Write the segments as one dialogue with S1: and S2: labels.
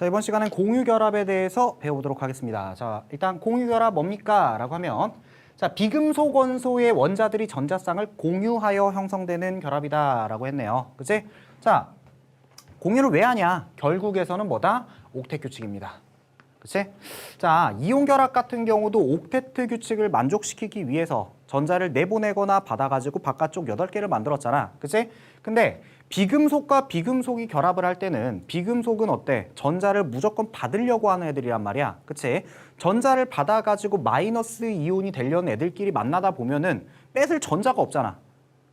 S1: 자, 이번 시간엔 공유결합에 대해서 배워보도록 하겠습니다. 자, 일단 공유결합 뭡니까? 라고 하면 자, 비금속 원소의 원자들이 전자쌍을 공유하여 형성되는 결합이다 라고 했네요. 그치? 자, 공유를 왜 하냐? 결국에서는 뭐다? 옥텟 규칙입니다. 그치? 자, 이온 결합 같은 경우도 옥테트 규칙을 만족시키기 위해서 전자를 내보내거나 받아가지고 바깥쪽 여덟 개를 만들었잖아. 그치? 근데 비금속과 비금속이 결합을 할 때는 비금속은 어때? 전자를 무조건 받으려고 하는 애들이란 말이야. 그치? 전자를 받아가지고 마이너스 이온이 되려는 애들끼리 만나다 보면은 뺏을 전자가 없잖아.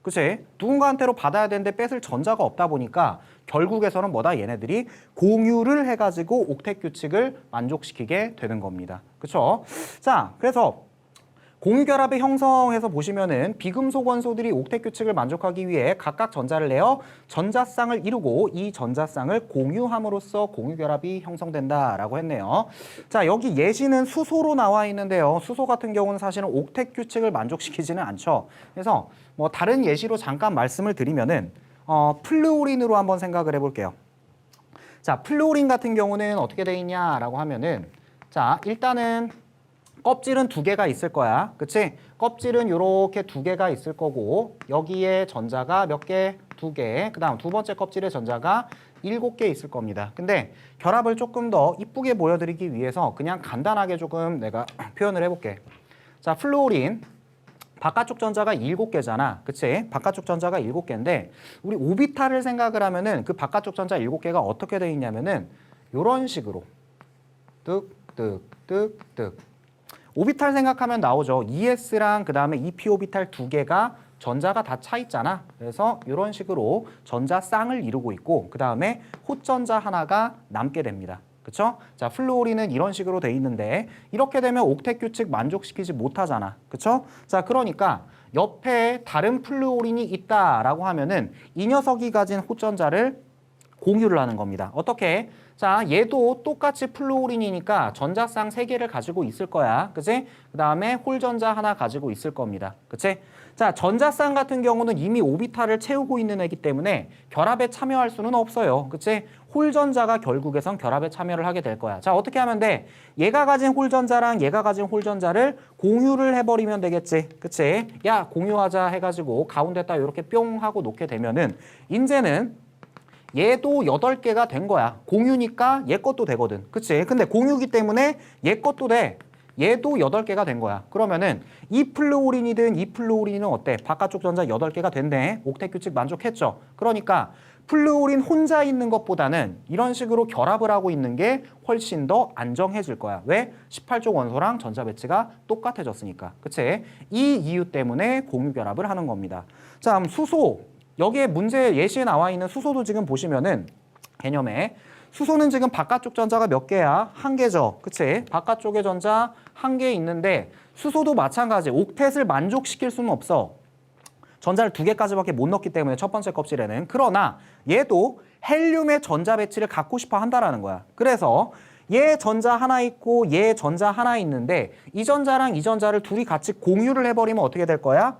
S1: 그치? 누군가한테로 받아야 되는데 뺏을 전자가 없다 보니까 결국에서는 뭐다? 얘네들이 공유를 해가지고 옥텟 규칙을 만족시키게 되는 겁니다. 그쵸? 자, 그래서 공유결합의 형성에서 보시면은 비금속 원소들이 옥텟 규칙을 만족하기 위해 각각 전자를 내어 전자쌍을 이루고 이 전자쌍을 공유함으로써 공유결합이 형성된다라고 했네요. 자, 여기 예시는 수소로 나와 있는데요. 수소 같은 경우는 사실은 옥텟 규칙을 만족시키지는 않죠. 그래서 뭐 다른 예시로 잠깐 말씀을 드리면은 어, 플루오린으로 한번 생각을 해볼게요. 자, 플루오린 같은 경우는 어떻게 돼 있냐라고 하면은 자, 일단은 껍질은 두 개가 있을 거야. 그치? 껍질은 이렇게 두 개가 있을 거고 여기에 전자가 몇 개? 두 개. 그 다음 두 번째 껍질에 전자가 일곱 개 있을 겁니다. 근데 결합을 조금 더 이쁘게 보여드리기 위해서 그냥 간단하게 조금 내가 표현을 해볼게. 자, 플루오린 바깥쪽 전자가 일곱 개잖아. 그치? 바깥쪽 전자가 일곱 개인데 우리 오비탈을 생각을 하면은 그 바깥쪽 전자 일곱 개가 어떻게 돼 있냐면은 이런 식으로 뜩뜩뜩뜩 오비탈 생각하면 나오죠. ES랑 그 다음에 EP 오비탈 두 개가 전자가 다 차 있잖아. 그래서 이런 식으로 전자 쌍을 이루고 있고 그 다음에 헛전자 하나가 남게 됩니다. 그쵸? 자, 플루오린은 이런 식으로 돼 있는데 이렇게 되면 옥텟 규칙 만족시키지 못하잖아. 그쵸? 자, 그러니까 옆에 다른 플루오린이 있다라고 하면은 이 녀석이 가진 헛전자를 공유를 하는 겁니다. 어떻게? 자, 얘도 똑같이 플루오린이니까 전자쌍 세개를 가지고 있을 거야. 그치? 그 다음에 홀전자 하나 가지고 있을 겁니다. 그치? 자, 전자쌍 같은 경우는 이미 오비탈을 채우고 있는 애기 때문에 결합에 참여할 수는 없어요. 그치? 홀전자가 결국에선 결합에 참여를 하게 될 거야. 자, 어떻게 하면 돼? 얘가 가진 홀전자랑 얘가 가진 홀전자를 공유를 해버리면 되겠지. 그치? 야, 공유하자 해가지고 가운데다 이렇게 뿅 하고 놓게 되면은 이제는 얘도 여덟 개가 된 거야. 공유니까 얘 것도 되거든. 그치? 근데 공유기 때문에 얘 것도 돼. 얘도 여덟 개가 된 거야. 그러면은 이 플루오린이든 이 플루오린은 어때? 바깥쪽 전자 여덟 개가 됐네. 옥텟 규칙 만족했죠. 그러니까 플루오린 혼자 있는 것보다는 이런 식으로 결합을 하고 있는 게 훨씬 더 안정해질 거야. 왜? 18쪽 원소랑 전자 배치가 똑같아졌으니까. 그치? 이 이유 때문에 공유 결합을 하는 겁니다. 자, 그럼 수소. 여기에 문제 예시에 나와 있는 수소도 지금 보시면은 개념에 수소는 지금 바깥쪽 전자가 몇 개야? 한 개죠. 그치? 바깥쪽에 전자 한 개 있는데 수소도 마찬가지. 옥텟을 만족시킬 수는 없어. 전자를 두 개까지밖에 못 넣기 때문에 첫 번째 껍질에는 그러나 얘도 헬륨의 전자 배치를 갖고 싶어 한다라는 거야. 그래서 얘 전자 하나 있고 얘 전자 하나 있는데 이 전자랑 이 전자를 둘이 같이 공유를 해버리면 어떻게 될 거야?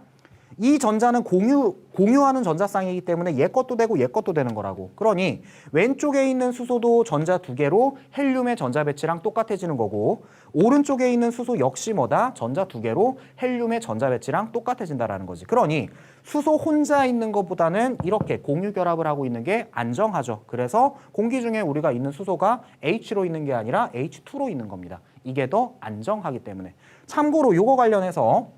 S1: 이 전자는 공유 공유하는 전자쌍이기 때문에 얘 것도 되고 얘 것도 되는 거라고. 그러니 왼쪽에 있는 수소도 전자 두 개로 헬륨의 전자 배치랑 똑같아지는 거고 오른쪽에 있는 수소 역시 뭐다? 전자 두 개로 헬륨의 전자 배치랑 똑같아진다라는 거지. 그러니 수소 혼자 있는 것보다는 이렇게 공유 결합을 하고 있는 게 안정하죠. 그래서 공기 중에 우리가 있는 수소가 H로 있는 게 아니라 H2로 있는 겁니다. 이게 더 안정하기 때문에. 참고로 요거 관련해서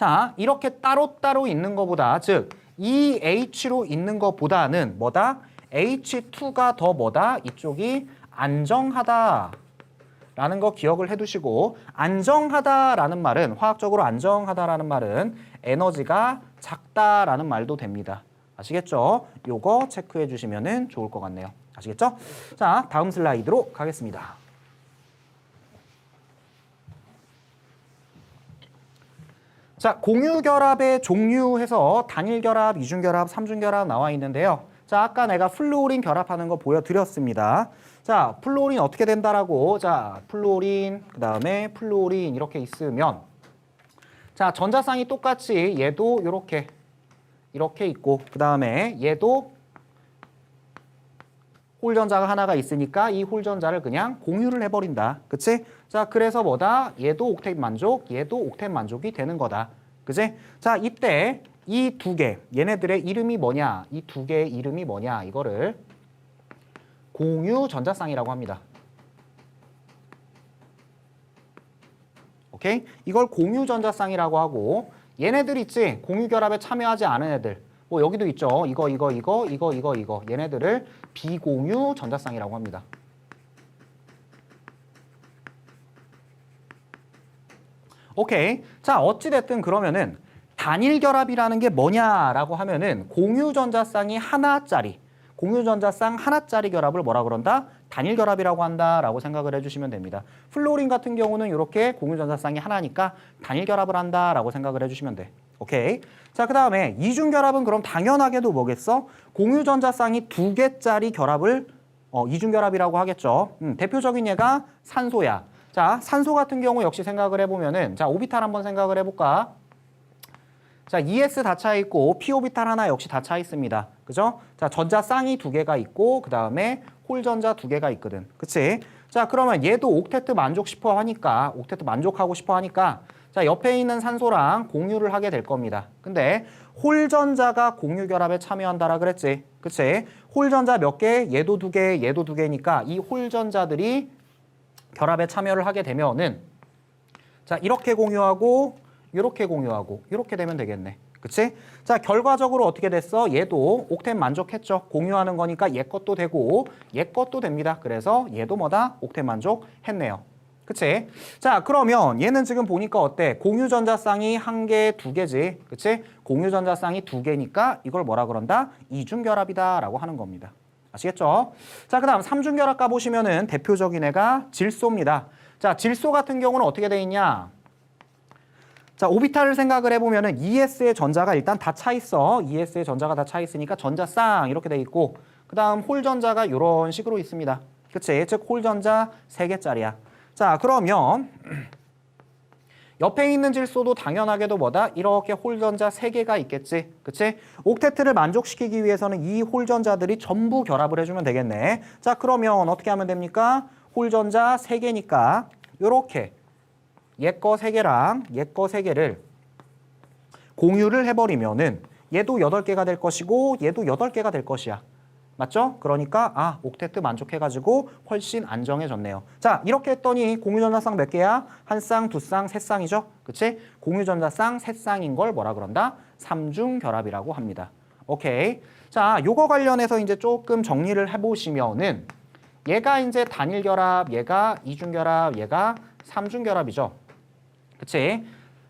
S1: 자, 이렇게 따로따로 있는 것보다 즉이 H로 있는 것보다는 뭐다? H2가 더 뭐다? 이쪽이 안정하다. 라는 거 기억을 해두시고 안정하다라는 말은 화학적으로 안정하다라는 말은 에너지가 작다라는 말도 됩니다. 아시겠죠? 요거 체크해 주시면 좋을 것 같네요. 아시겠죠? 자, 다음 슬라이드로 가겠습니다. 자, 공유 결합의 종류해서 단일 결합, 이중 결합, 삼중 결합 나와 있는데요. 자, 아까 내가 플루오린 결합하는 거 보여드렸습니다. 자, 플루오린 어떻게 된다라고? 자, 플루오린, 그 다음에 플루오린 이렇게 있으면 자, 전자쌍이 똑같이 얘도 이렇게 이렇게 있고 그 다음에 얘도 홀전자가 하나가 있으니까 이 홀전자를 그냥 공유를 해버린다. 그치? 자, 그래서 뭐다? 얘도 옥텟 만족, 얘도 옥텟 만족이 되는 거다. 그치? 자, 이때 이 두 개, 얘네들의 이름이 뭐냐? 이 두 개의 이름이 뭐냐? 이거를 공유 전자쌍이라고 합니다. 오케이? 이걸 공유 전자쌍이라고 하고 얘네들 있지? 공유 결합에 참여하지 않은 애들. 뭐 여기도 있죠. 이거 이거 이거 이거 이거 이거 얘네들을 비공유 전자쌍이라고 합니다. 오케이. 자, 어찌 됐든 그러면은 단일 결합이라는 게 뭐냐라고 하면은 공유 전자쌍이 하나짜리, 공유 전자쌍 하나짜리 결합을 뭐라 그런다? 단일 결합이라고 한다라고 생각을 해주시면 됩니다. 플로린 같은 경우는 이렇게 공유 전자쌍이 하나니까 단일 결합을 한다라고 생각을 해주시면 돼. 오케이. 자, 그 다음에 이중 결합은 그럼 당연하게도 뭐겠어? 공유 전자쌍이 두 개짜리 결합을 어, 이중 결합이라고 하겠죠. 음, 대표적인 예가 산소야. 자, 산소 같은 경우 역시 생각을 해보면은 자, 오비탈 한번 생각을 해볼까? 자, ES 다 차 있고 p 오비탈 하나 역시 다 차 있습니다. 그죠? 자, 전자 쌍이 두 개가 있고 그 다음에 홀 전자 두 개가 있거든. 그치? 자, 그러면 얘도 옥테트 만족 싶어 하니까 옥테트 만족하고 싶어 하니까 자, 옆에 있는 산소랑 공유를 하게 될 겁니다. 근데 홀 전자가 공유 결합에 참여한다라 그랬지. 그치? 홀 전자 몇 개? 얘도 두 개, 얘도 두 개니까 이 홀 전자들이 결합에 참여를 하게 되면은 자, 이렇게 공유하고 이렇게 공유하고 이렇게 되면 되겠네. 그치? 자, 결과적으로 어떻게 됐어? 얘도 옥텐 만족했죠. 공유하는 거니까 얘 것도 되고 얘 것도 됩니다. 그래서 얘도 뭐다? 옥텐 만족했네요. 그치? 자, 그러면 얘는 지금 보니까 어때? 공유 전자쌍이 한 개, 두 개지. 그치? 공유 전자쌍이 두 개니까 이걸 뭐라 그런다? 이중 결합이다 라고 하는 겁니다. 아시겠죠? 자, 그 다음 삼중 결합 가 보시면은 대표적인 애가 질소입니다. 자, 질소 같은 경우는 어떻게 돼 있냐? 자, 오비탈을 생각을 해보면은 ES의 전자가 일단 다 차 있어. ES의 전자가 다 차 있으니까 전자쌍 이렇게 돼 있고, 그 다음 홀 전자가 이런 식으로 있습니다. 그치? 즉, 홀 전자 세개짜리야 자, 그러면 옆에 있는 질소도 당연하게도 뭐다? 이렇게 홀 전자 세개가 있겠지. 그치? 옥테트를 만족시키기 위해서는 이 홀 전자들이 전부 결합을 해주면 되겠네. 자, 그러면 어떻게 하면 됩니까? 홀 전자 세개니까 요렇게 얘거 세개랑 얘거 세개를 공유를 해버리면은 얘도 여덟 개가 될 것이고 얘도 여덟 개가 될 것이야. 맞죠? 그러니까 아 옥테트 만족해가지고 훨씬 안정해졌네요. 자 이렇게 했더니 공유전자쌍 몇 개야? 한 쌍, 두 쌍, 세 쌍이죠? 그치? 공유전자쌍 세 쌍인 걸 뭐라 그런다? 삼중 결합이라고 합니다. 오케이. 자 요거 관련해서 이제 조금 정리를 해보시면은 얘가 이제 단일 결합, 얘가 이중 결합, 얘가 삼중 결합이죠. 그치?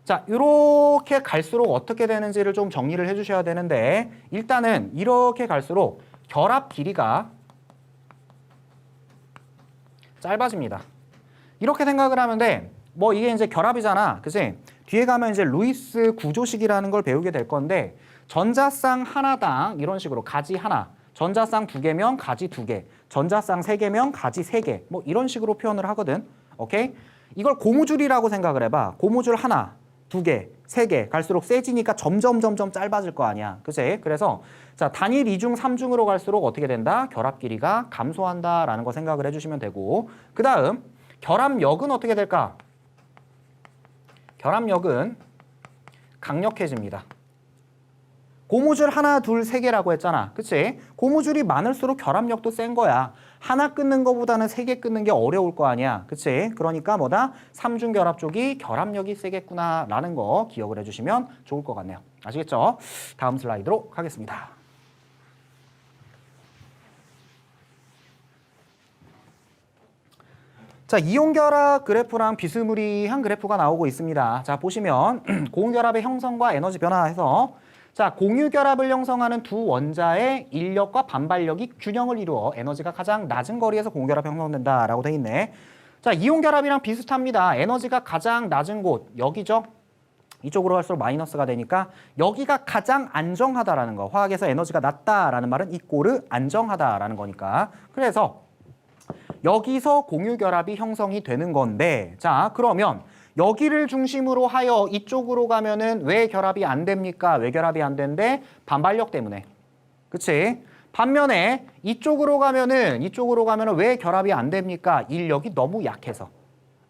S1: 자, 이렇게 갈수록 어떻게 되는지를 좀 정리를 해주셔야 되는데 일단은 이렇게 갈수록 결합 길이가 짧아집니다. 이렇게 생각을 하면 돼. 뭐 이게 이제 결합이잖아. 그치? 뒤에 가면 이제 루이스 구조식이라는 걸 배우게 될 건데 전자쌍 하나당 이런 식으로 가지 하나, 전자쌍 두 개면 가지 두 개, 전자쌍 세 개면 가지 세 개, 뭐 이런 식으로 표현을 하거든. 오케이? 이걸 고무줄이라고 생각을 해봐. 고무줄 하나, 두 개, 세 개 갈수록 세지니까 점점 점점 짧아질 거 아니야. 그치? 그래서 자 단일 이중삼중으로 갈수록 어떻게 된다? 결합 길이가 감소한다라는 거 생각을 해주시면 되고 그 다음 결합력은 어떻게 될까? 결합력은 강력해집니다. 고무줄 하나, 둘, 세 개라고 했잖아. 그치? 고무줄이 많을수록 결합력도 센 거야. 하나 끊는 것보다는 세 개 끊는 게 어려울 거 아니야. 그치? 그러니까 뭐다? 삼중 결합 쪽이 결합력이 세겠구나 라는 거 기억을 해주시면 좋을 것 같네요. 아시겠죠? 다음 슬라이드로 가겠습니다. 자, 이온결합 그래프랑 비스무리한 그래프가 나오고 있습니다. 자, 보시면 고온결합의 형성과 에너지 변화해서 자, 공유 결합을 형성하는 두 원자의 인력과 반발력이 균형을 이루어 에너지가 가장 낮은 거리에서 공유결합 형성된다라고 돼 있네. 자, 이온 결합이랑 비슷합니다. 에너지가 가장 낮은 곳 여기죠. 이쪽으로 갈수록 마이너스가 되니까 여기가 가장 안정하다라는 거. 화학에서 에너지가 낮다라는 말은 이꼬르 안정하다라는 거니까. 그래서 여기서 공유 결합이 형성이 되는 건데 자 그러면 여기를 중심으로 하여 이쪽으로 가면은 왜 결합이 안 됩니까? 왜 결합이 안 된대? 반발력 때문에. 그치? 반면에 이쪽으로 가면은 이쪽으로 가면은 왜 결합이 안 됩니까? 인력이 너무 약해서.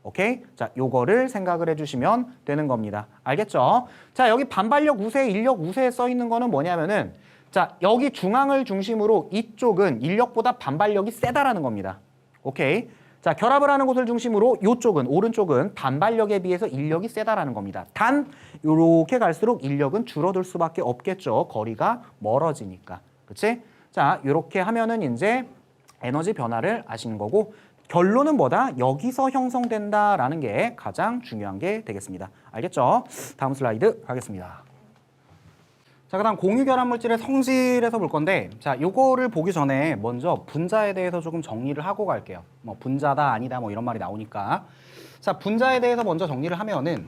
S1: 오케이? 자, 요거를 생각을 해주시면 되는 겁니다. 알겠죠? 자, 여기 반발력 우세, 인력 우세에 써 있는 거는 뭐냐면은 자, 여기 중앙을 중심으로 이쪽은 인력보다 반발력이 세다라는 겁니다. 오케이? 자, 결합을 하는 곳을 중심으로 이쪽은 오른쪽은 반발력에 비해서 인력이 세다라는 겁니다. 단 요렇게 갈수록 인력은 줄어들 수밖에 없겠죠. 거리가 멀어지니까. 그치? 자, 요렇게 하면은 이제 에너지 변화를 아시는 거고 결론은 뭐다? 여기서 형성된다라는 게 가장 중요한 게 되겠습니다. 알겠죠? 다음 슬라이드 가겠습니다. 자, 그다음 공유 결합 물질의 성질에서 볼 건데, 자, 요거를 보기 전에 먼저 분자에 대해서 조금 정리를 하고 갈게요. 뭐 분자다 아니다 뭐 이런 말이 나오니까, 자, 분자에 대해서 먼저 정리를 하면은,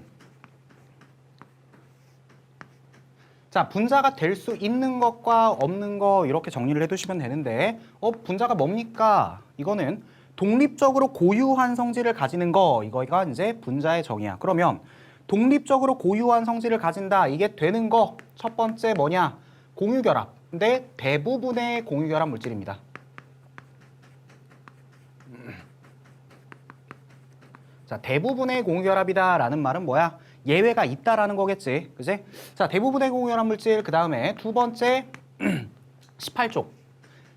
S1: 자, 분자가 될 수 있는 것과 없는 거 이렇게 정리를 해 두시면 되는데, 어, 분자가 뭡니까? 이거는 독립적으로 고유한 성질을 가지는 거, 이거가 이제 분자의 정의야. 그러면 독립적으로 고유한 성질을 가진다. 이게 되는 거 첫 번째 뭐냐? 공유결합. 근데 대부분의 공유결합 물질입니다. 자, 대부분의 공유결합이다라는 말은 뭐야? 예외가 있다라는 거겠지. 그지? 자, 대부분의 공유결합 물질 그 다음에 두 번째 18쪽.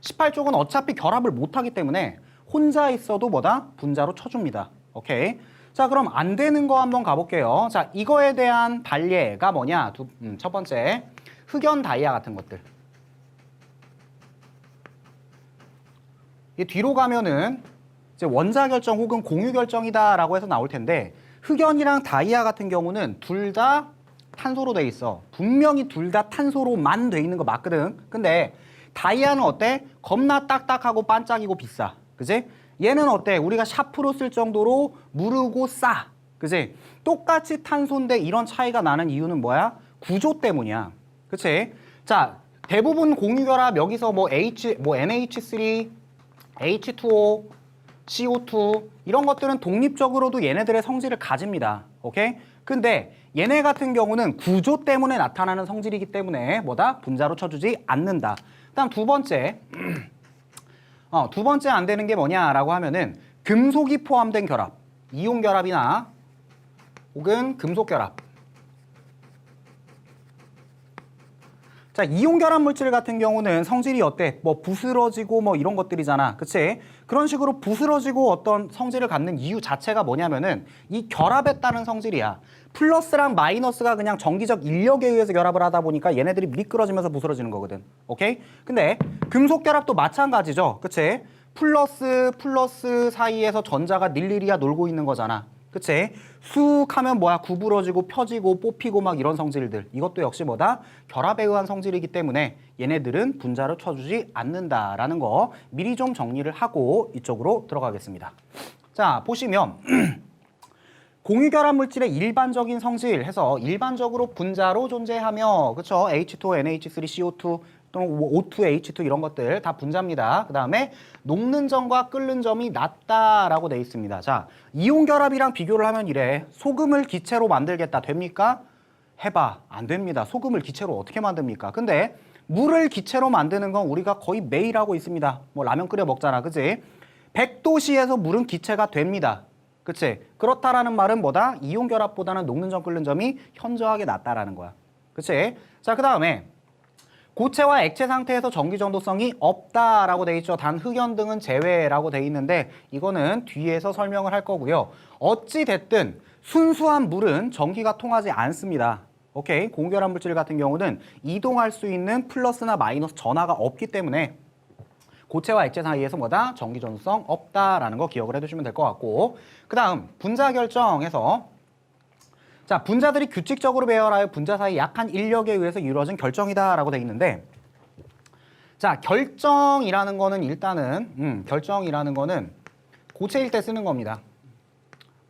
S1: 18쪽은 어차피 결합을 못 하기 때문에 혼자 있어도 뭐다? 분자로 쳐줍니다. 오케이. 자, 그럼 안 되는 거 한번 가볼게요. 자, 이거에 대한 반례가 뭐냐? 두, 음, 첫 번째, 흑연 다이아 같은 것들. 이 뒤로 가면은 이제 원자 결정 혹은 공유 결정이다라고 해서 나올 텐데 흑연이랑 다이아 같은 경우는 둘 다 탄소로 돼 있어. 분명히 둘 다 탄소로만 돼 있는 거 맞거든. 근데 다이아는 어때? 겁나 딱딱하고 반짝이고 비싸. 그지? 얘는 어때? 우리가 샤프로 쓸 정도로 무르고 싸. 그지? 똑같이 탄소인데 이런 차이가 나는 이유는 뭐야? 구조 때문이야. 그치? 자, 대부분 공유결합 여기서 뭐 H, 뭐 NH3, H2O, CO2 이런 것들은 독립적으로도 얘네들의 성질을 가집니다. 오케이? 근데 얘네 같은 경우는 구조 때문에 나타나는 성질이기 때문에 뭐다? 분자로 쳐주지 않는다. 그다음 두 번째 어, 두 번째 안 되는 게 뭐냐라고 하면은 금속이 포함된 결합, 이온 결합이나 혹은 금속 결합. 자, 이온 결합 물질 같은 경우는 성질이 어때? 뭐 부스러지고 뭐 이런 것들이잖아. 그치? 그런 식으로 부스러지고 어떤 성질을 갖는 이유 자체가 뭐냐면은 이 결합에 따른 성질이야. 플러스랑 마이너스가 그냥 정기적 인력에 의해서 결합을 하다 보니까 얘네들이 미끄러지면서 부스러지는 거거든. 오케이? 근데 금속 결합도 마찬가지죠. 그치? 플러스 플러스 사이에서 전자가 일일이야 놀고 있는 거잖아. 그치? 쑥 하면 뭐야? 구부러지고 펴지고 뽑히고 막 이런 성질들. 이것도 역시 뭐다? 결합에 의한 성질이기 때문에 얘네들은 분자로 쳐주지 않는다라는 거 미리 좀 정리를 하고 이쪽으로 들어가겠습니다. 자, 보시면 공유결합 물질의 일반적인 성질 해서 일반적으로 분자로 존재하며 그쵸? H2O, NH3, CO2 또는 O2, H2 이런 것들 다 분자입니다. 그 다음에 녹는 점과 끓는 점이 낮다라고 돼 있습니다. 자, 이온 결합이랑 비교를 하면 이래. 소금을 기체로 만들겠다. 됩니까? 해봐. 안 됩니다. 소금을 기체로 어떻게 만듭니까? 근데 물을 기체로 만드는 건 우리가 거의 매일 하고 있습니다. 뭐 라면 끓여 먹잖아. 그지? 100도씨에서 물은 기체가 됩니다. 그치? 그렇다라는 말은 뭐다? 이온 결합보다는 녹는 점 끓는 점이 현저하게 낮다라는 거야. 그치? 자, 그 다음에 고체와 액체 상태에서 전기 전도성이 없다라고 돼 있죠. 단 흑연 등은 제외라고 돼 있는데 이거는 뒤에서 설명을 할 거고요. 어찌 됐든 순수한 물은 전기가 통하지 않습니다. 오케이. 공결한 물질 같은 경우는 이동할 수 있는 플러스나 마이너스 전하가 없기 때문에 고체와 액체 사이에서 뭐다? 전기 전도성 없다라는 거 기억을 해 두시면 될 것 같고 그 다음 분자 결정에서 자 분자들이 규칙적으로 배열하여 분자 사이 약한 인력에 의해서 이루어진 결정이다라고 돼 있는데 자 결정이라는 거는 일단은 음, 결정이라는 거는 고체일 때 쓰는 겁니다.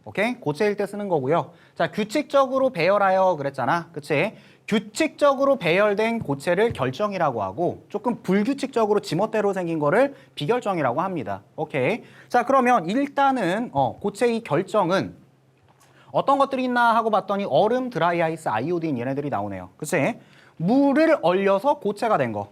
S1: 오케이? 고체일 때 쓰는 거고요. 자, 규칙적으로 배열하여 그랬잖아. 그치? 규칙적으로 배열된 고체를 결정이라고 하고 조금 불규칙적으로 지멋대로 생긴 거를 비결정이라고 합니다. 오케이? 자, 그러면 일단은 어, 고체의 결정은 어떤 것들이 있나 하고 봤더니 얼음, 드라이 아이스, 아이오딘 얘네들이 나오네요. 그치? 물을 얼려서 고체가 된 거.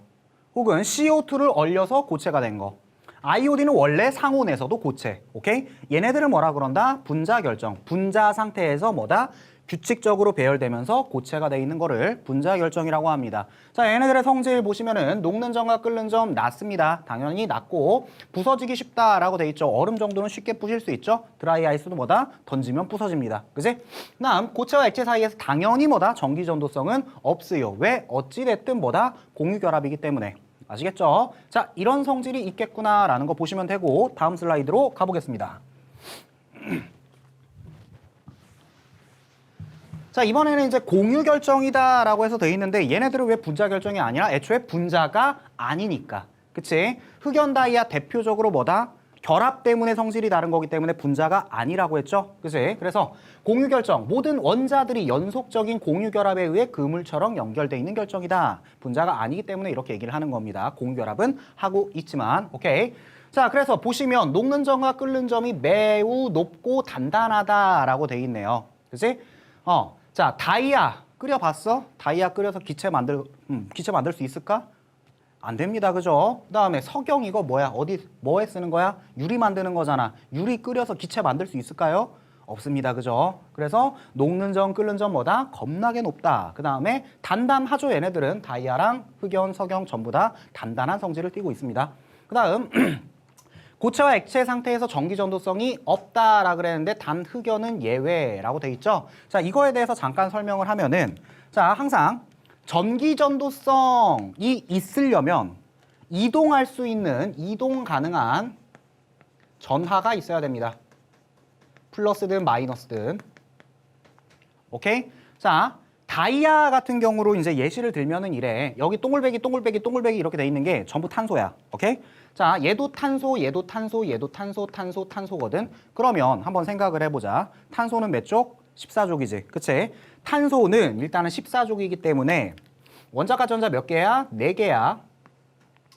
S1: 혹은 CO2를 얼려서 고체가 된 거. 아이오딘은 원래 상온에서도 고체. 오케이? 얘네들을 뭐라 그런다? 분자 결정. 분자 상태에서 뭐다? 규칙적으로 배열되면서 고체가 돼 있는 거를 분자 결정이라고 합니다. 자, 얘네들의 성질 보시면은 녹는 점과 끓는 점 낮습니다. 당연히 낮고 부서지기 쉽다라고 돼 있죠. 얼음 정도는 쉽게 부실 수 있죠. 드라이 아이스도 뭐다? 던지면 부서집니다. 그지? 다음 고체와 액체 사이에서 당연히 뭐다? 전기 전도성은 없어요. 왜? 어찌 됐든 뭐다? 공유 결합이기 때문에. 아시겠죠? 자, 이런 성질이 있겠구나라는 거 보시면 되고 다음 슬라이드로 가보겠습니다. 자 이번에는 이제 공유 결정이다라고 해서 돼 있는데 얘네들은 왜 분자 결정이 아니라 애초에 분자가 아니니까. 그치? 흑연 다이아 대표적으로 뭐다? 결합 때문에 성질이 다른 거기 때문에 분자가 아니라고 했죠? 그치? 그래서 공유 결정 모든 원자들이 연속적인 공유 결합에 의해 그물처럼 연결돼 있는 결정이다. 분자가 아니기 때문에 이렇게 얘기를 하는 겁니다. 공유 결합은 하고 있지만 오케이? 자 그래서 보시면 녹는 점과 끓는 점이 매우 높고 단단하다라고 돼 있네요. 그치? 어, 자 다이아 끓여봤어? 다이아 끓여서 기체 만들, 음, 기체 만들 수 있을까? 안 됩니다, 그죠? 그 다음에 석영 이거 뭐야? 어디 뭐에 쓰는 거야? 유리 만드는 거잖아. 유리 끓여서 기체 만들 수 있을까요? 없습니다, 그죠? 그래서 녹는 점, 끓는 점 뭐다? 겁나게 높다. 그 다음에 단단하죠, 얘네들은 다이아랑 흑연, 석영 전부 다 단단한 성질을 띠고 있습니다. 그 다음 고체와 액체 상태에서 전기 전도성이 없다라 그랬는데 단 흑연은 예외라고 돼 있죠. 자, 이거에 대해서 잠깐 설명을 하면은 자, 항상 전기 전도성이 있으려면 이동할 수 있는 이동 가능한 전하가 있어야 됩니다. 플러스든 마이너스든. 오케이? 자, 다이아 같은 경우로 이제 예시를 들면은 이래. 여기 동글배기, 동글배기, 동글배기 이렇게 돼 있는 게 전부 탄소야. 오케이? 자, 얘도 탄소, 얘도 탄소, 얘도 탄소, 탄소, 탄소거든. 그러면 한번 생각을 해보자. 탄소는 몇 쪽? 14족이지. 그치? 탄소는 일단은 14족이기 때문에 원자가 전자 몇 개야? 4개야.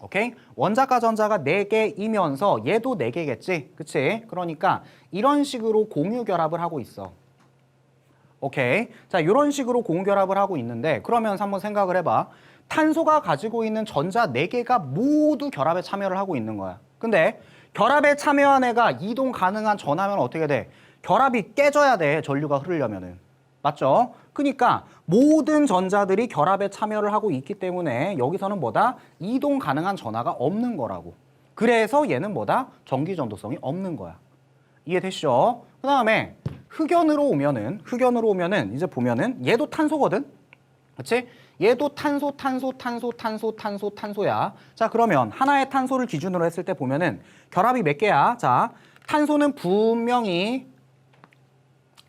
S1: 오케이? 원자가 전자가 4개이면서 얘도 4개겠지? 그치? 그러니까 이런 식으로 공유 결합을 하고 있어. 오케이. 자, 이런 식으로 공결합을 하고 있는데 그러면서 한번 생각을 해봐. 탄소가 가지고 있는 전자 4개가 모두 결합에 참여를 하고 있는 거야. 근데 결합에 참여한 애가 이동 가능한 전하면 어떻게 돼? 결합이 깨져야 돼. 전류가 흐르려면은. 맞죠? 그러니까 모든 전자들이 결합에 참여를 하고 있기 때문에 여기서는 뭐다? 이동 가능한 전하가 없는 거라고. 그래서 얘는 뭐다? 전기 전도성이 없는 거야. 이해되시죠? 그 다음에 흑연으로 오면은 흑연으로 오면은 이제 보면은 얘도 탄소거든. 그렇지? 얘도 탄소, 탄소, 탄소, 탄소, 탄소, 탄소야. 자, 그러면 하나의 탄소를 기준으로 했을 때 보면은 결합이 몇 개야? 자, 탄소는 분명히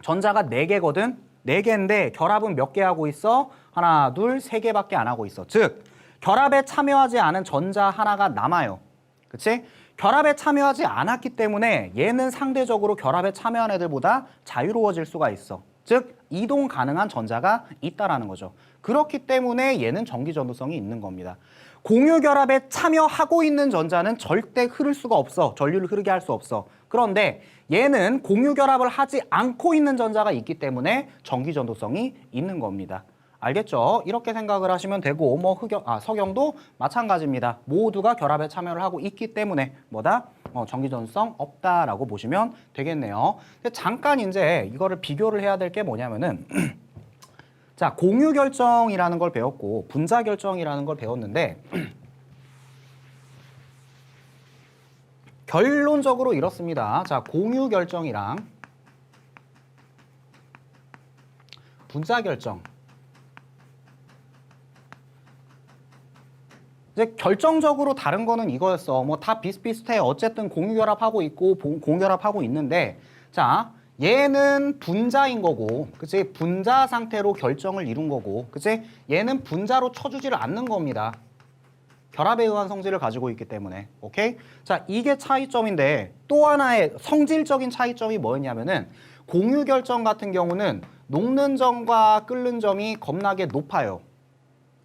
S1: 전자가 네개거든네개인데 결합은 몇 개 하고 있어? 하나, 둘, 세 개밖에 안 하고 있어. 즉, 결합에 참여하지 않은 전자 하나가 남아요. 그치? 결합에 참여하지 않았기 때문에 얘는 상대적으로 결합에 참여한 애들보다 자유로워질 수가 있어. 즉 이동 가능한 전자가 있다라는 거죠. 그렇기 때문에 얘는 전기 전도성이 있는 겁니다. 공유 결합에 참여하고 있는 전자는 절대 흐를 수가 없어. 전류를 흐르게 할 수 없어. 그런데 얘는 공유 결합을 하지 않고 있는 전자가 있기 때문에 전기 전도성이 있는 겁니다. 알겠죠? 이렇게 생각을 하시면 되고 뭐 흑연, 아, 석영도 마찬가지입니다. 모두가 결합에 참여를 하고 있기 때문에 뭐다? 어, 전기 전성 없다라고 보시면 되겠네요. 근데 잠깐 이제 이거를 비교를 해야 될 게 뭐냐면은 자 공유 결정이라는 걸 배웠고 분자 결정이라는 걸 배웠는데 결론적으로 이렇습니다. 자 공유 결정이랑 분자 결정 이제 결정적으로 다른 거는 이거였어. 뭐 다 비슷비슷해. 어쨌든 공유결합하고 있고 보- 공결합하고 있는데 자 얘는 분자인 거고, 그치? 분자 상태로 결정을 이룬 거고, 그치? 얘는 분자로 쳐주지를 않는 겁니다. 결합에 의한 성질을 가지고 있기 때문에 오케이 자 이게 차이점인데 또 하나의 성질적인 차이점이 뭐였냐면은 공유 결정 같은 경우는 녹는 점과 끓는 점이 겁나게 높아요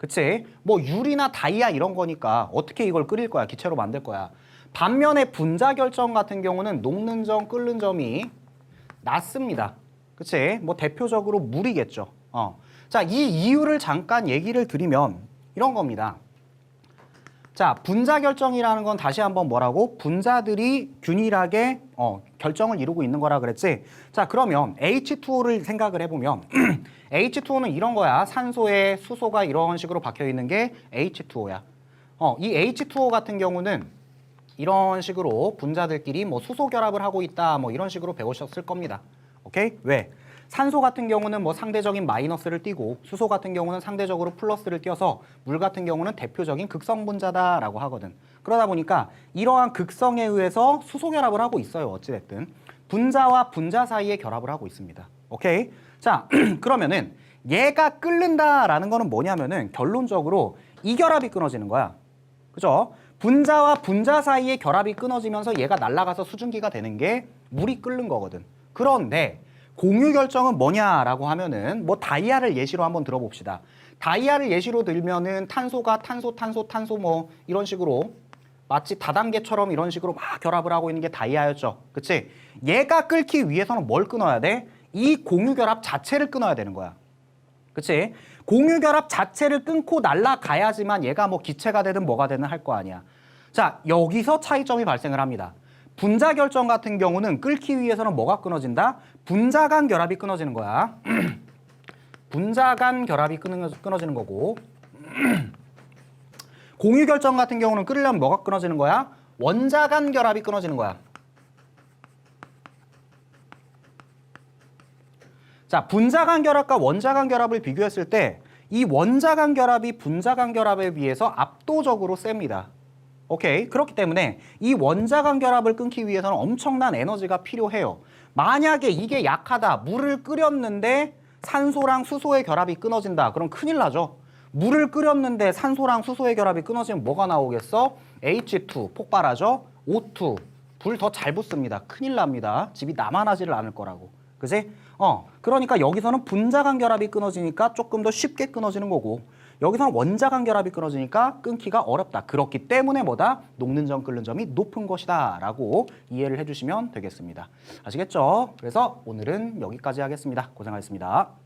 S1: 그치? 뭐 유리나 다이아 이런 거니까 어떻게 이걸 끓일 거야? 기체로 만들 거야? 반면에 분자 결정 같은 경우는 녹는 점 끓는 점이 낮습니다. 그치? 뭐 대표적으로 물이겠죠. 어 자 이 이유를 잠깐 얘기를 드리면 이런 겁니다. 자, 분자 결정이라는 건 다시 한번 뭐라고? 분자들이 균일하게 어, 결정을 이루고 있는 거라 그랬지. 자, 그러면 H2O를 생각을 해보면 H2O는 이런 거야. 산소에 수소가 이런 식으로 박혀 있는 게 H2O야. 어, 이 H2O 같은 경우는 이런 식으로 분자들끼리 뭐 수소 결합을 하고 있다 뭐 이런 식으로 배우셨을 겁니다. 오케이? 왜? 산소 같은 경우는 뭐 상대적인 마이너스를 띄고 수소 같은 경우는 상대적으로 플러스를 띄어서 물 같은 경우는 대표적인 극성 분자다라고 하거든. 그러다 보니까 이러한 극성에 의해서 수소 결합을 하고 있어요. 어찌 됐든 분자와 분자 사이에 결합을 하고 있습니다. 오케이? 자, 그러면은 얘가 끓는다라는 거는 뭐냐면은 결론적으로 이 결합이 끊어지는 거야. 그죠? 분자와 분자 사이의 결합이 끊어지면서 얘가 날아가서 수증기가 되는 게 물이 끓는 거거든. 그런데 공유 결정은 뭐냐라고 하면은 뭐 다이아를 예시로 한번 들어봅시다. 다이아를 예시로 들면은 탄소가 탄소 탄소 탄소 뭐 이런 식으로 마치 다단계처럼 이런 식으로 막 결합을 하고 있는 게 다이아였죠. 그치? 얘가 끓기 위해서는 뭘 끊어야 돼? 이 공유 결합 자체를 끊어야 되는 거야. 그치? 공유 결합 자체를 끊고 날아가야지만 얘가 뭐 기체가 되든 뭐가 되든 할 거 아니야. 자, 여기서 차이점이 발생을 합니다. 분자 결정 같은 경우는 끓기 위해서는 뭐가 끊어진다? 분자 간 결합이 끊어지는 거야. 분자 간 결합이 끊어, 끊어지는 거고. 공유 결정 같은 경우는 끓이려면 뭐가 끊어지는 거야? 원자 간 결합이 끊어지는 거야. 자, 분자 간 결합과 원자 간 결합을 비교했을 때 이 원자 간 결합이 분자 간 결합에 비해서 압도적으로 셉니다. 오케이. 그렇기 때문에 이 원자 간 결합을 끊기 위해서는 엄청난 에너지가 필요해요. 만약에 이게 약하다. 물을 끓였는데 산소랑 수소의 결합이 끊어진다. 그럼 큰일 나죠. 물을 끓였는데 산소랑 수소의 결합이 끊어지면 뭐가 나오겠어? H2 폭발하죠. O2 불 더 잘 붙습니다. 큰일 납니다. 집이 남아나지를 않을 거라고. 그지? 어, 그러니까 여기서는 분자 간 결합이 끊어지니까 조금 더 쉽게 끊어지는 거고 여기서는 원자 간 결합이 끊어지니까 끊기가 어렵다. 그렇기 때문에 뭐다? 녹는 점 끓는 점이 높은 것이다. 라고 이해를 해주시면 되겠습니다. 아시겠죠? 그래서 오늘은 여기까지 하겠습니다. 고생하셨습니다.